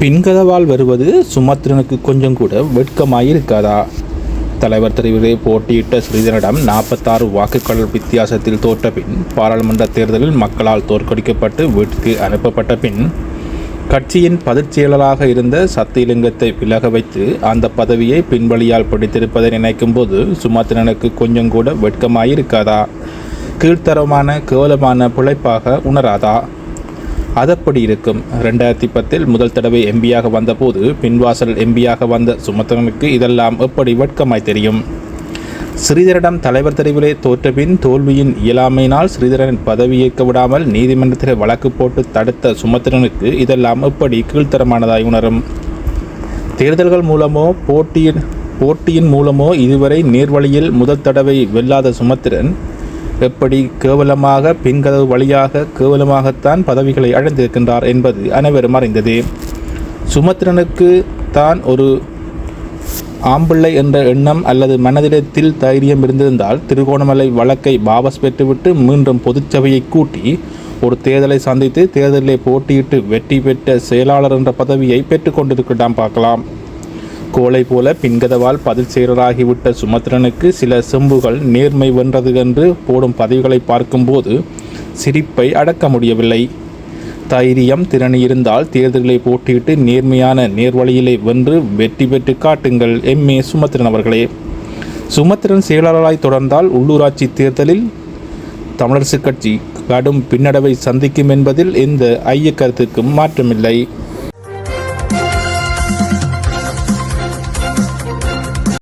பின்கதவால் வருவது சுமத்ரனுக்கு கொஞ்சம் கூட வெட்கமாயிருக்காதா? தலைவர் தெரிவிலே போட்டியிட்ட ஸ்ரீதரிடம் நாற்பத்தாறு வாக்குகள் வித்தியாசத்தில் தோற்ற பின் பாராளுமன்ற தேர்தலில் மக்களால் தோற்கடிக்கப்பட்டு வீட்டுக்கு அனுப்பப்பட்ட பின் கட்சியின் பதிற் இருந்த சத்தியலிங்கத்தை விலக வைத்து அந்த பதவியை பின்வழியால் பிடித்திருப்பதை நினைக்கும்போது சுமத்ரனுக்கு கொஞ்சம் கூட வெட்கமாயிருக்காதா? கீழ்த்தரமான கேவலமான பிழைப்பாக உணராதா? அதப்படி இருக்கும். ரெண்டாயிரத்தி பத்தில் முதல் தடவை எம்பியாக வந்தபோது பின்வாசல் எம்பியாக வந்த சுமத்திரனுக்கு இதெல்லாம் எப்படி வெட்கமாய் தெரியும்? ஸ்ரீதரிடம் தலைவர் தெரிவிலே தோற்றபின் தோல்வியின் இயலாமையினால் ஸ்ரீதரன் பதவியேற்க விடாமல் நீதிமன்றத்தில் வழக்கு போட்டு தடுத்த சுமத்திரனுக்கு இதெல்லாம் எப்படி கீழ்த்தரமானதாய் உணரும்? தேர்தல்கள் மூலமோ போட்டியின் போட்டியின் மூலமோ இதுவரை நேர்வழியில் முதல் தடவை வெல்லாத சுமத்திரன் எப்படி கேவலமாக பின்கதவு வழியாக கேவலமாகத்தான் பதவிகளை அடைந்திருக்கின்றார் என்பது அனைவரும் அறிந்ததே. சுமத்திரனுக்கு தான் ஒரு ஆம்பிள்ளை என்ற எண்ணம் அல்லது மனதிடத்தில் தைரியம் இருந்திருந்தால் திருகோணமலை வழக்கை வாபஸ் பெற்றுவிட்டு மீண்டும் பொதுச்சபையை கூட்டி ஒரு தேர்தலை சந்தித்து தேர்தலில் போட்டியிட்டு வெற்றி பெற்ற செயலாளர் என்ற பதவியை பெற்றுக்கொண்டிருக்கலாம் பார்க்கலாம். கோலை போல பின்கதவால் பதில் சேரராகிவிட்ட சுமத்ரனுக்கு சில செம்புகள் நேர்மை வென்றது என்று போடும் பதவிகளை பார்க்கும்போது சிரிப்பை அடக்க முடியவில்லை. தைரியம் திறன் இருந்தால் தேர்தலை போட்டியிட்டு நேர்மையான நேர்வழியிலே வென்று வெற்றி பெற்று காட்டுங்கள் எம். ஏ. சுமத்திரன் அவர்களே. சுமத்திரன் செயலாளராய் தொடர்ந்தால் உள்ளூராட்சி தேர்தலில் தமிழரசுக் கட்சி கடும் பின்னடைவை சந்திக்கும் என்பதில் எந்த ஐய கருத்துக்கும் மாற்றமில்லை.